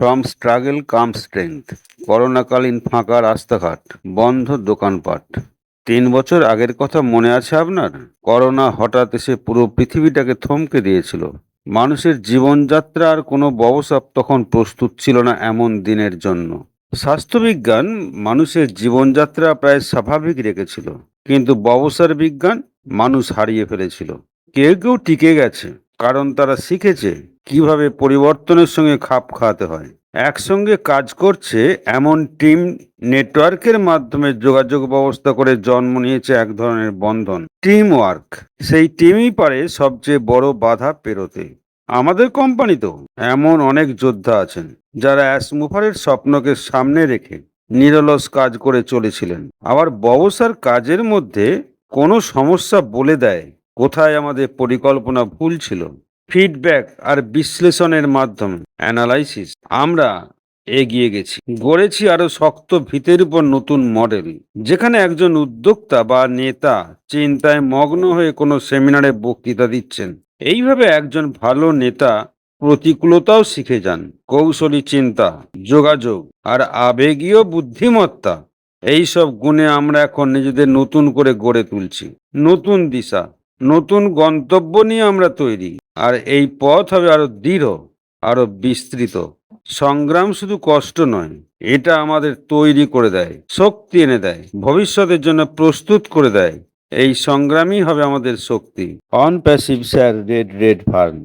From struggle come strength করোনাকালীন ফাঁকা রাস্তাঘাট, বন্ধ দোকানপাট। তিন বছর আগের কথা মনে আছে আপনার? করোনা হঠাৎ এসে পুরো পৃথিবীটাকে থমকে দিয়েছিল। মানুষের জীবনযাত্রা আর কোনো ব্যবসা তখন প্রস্তুত ছিল না এমন দিনের জন্য। স্বাস্থ্যবিজ্ঞান মানুষের জীবনযাত্রা প্রায় স্বাভাবিক রেখেছিল। কিন্তু ব্যবসার বিজ্ঞান মানুষ হারিয়ে ফেলেছিল। কেউ কেউ টিকে গেছে, কারণ তারা শিখেছে কীভাবে পরিবর্তনের সঙ্গে খাপ খাওয়াতে হয়? একসঙ্গে কাজ করছে এমন টিম নেটওয়ার্কের মাধ্যমে যোগাযোগ ব্যবস্থা করে জন্ম নিয়েছে এক ধরনের বন্ধন টিম ওয়ার্ক সেই টিমই পারে সবচেয়ে বড় বাধা পেরোতে। আমাদের কোম্পানিতেও এমন অনেক যোদ্ধা আছেন, যারা অ্যাসমুফারের স্বপ্নকে সামনে রেখে নিরলস কাজ করে চলেছিলেন। আবার ব্যবসার কাজের মধ্যে কোনো সমস্যা বলে দেয়, কোথায় আমাদের পরিকল্পনা ভুল ছিল? ফিডব্যাক আর বিশ্লেষণের মাধ্যমে অ্যানালাইসিস আমরা এগিয়ে গেছি। গড়েছি আরও শক্ত ভিতের উপর নতুন মডেল যেখানে একজন উদ্যোক্তা বা নেতা চিন্তায় মগ্ন হয়ে কোনো সেমিনারে বক্তৃতা দিচ্ছেন। এইভাবে একজন ভালো নেতা প্রতিকূলতাও শিখে যান। কৌশলী চিন্তা, যোগাযোগ আর আবেগীয় বুদ্ধিমত্তা এই সব গুণে আমরা এখন নিজেদের নতুন করে গড়ে তুলছি। নতুন দিশা নতুন গন্তব্য নিয়ে আমরা তৈরি। আর এই পথ হবে আরও দৃঢ়, আরও বিস্তৃত। সংগ্রাম শুধু কষ্ট নয়, এটা আমাদের তৈরি করে দেয়, শক্তি এনে দেয়, ভবিষ্যতের জন্য প্রস্তুত করে দেয়। এই সংগ্রামই হবে আমাদের শক্তি। On passive sir red red farm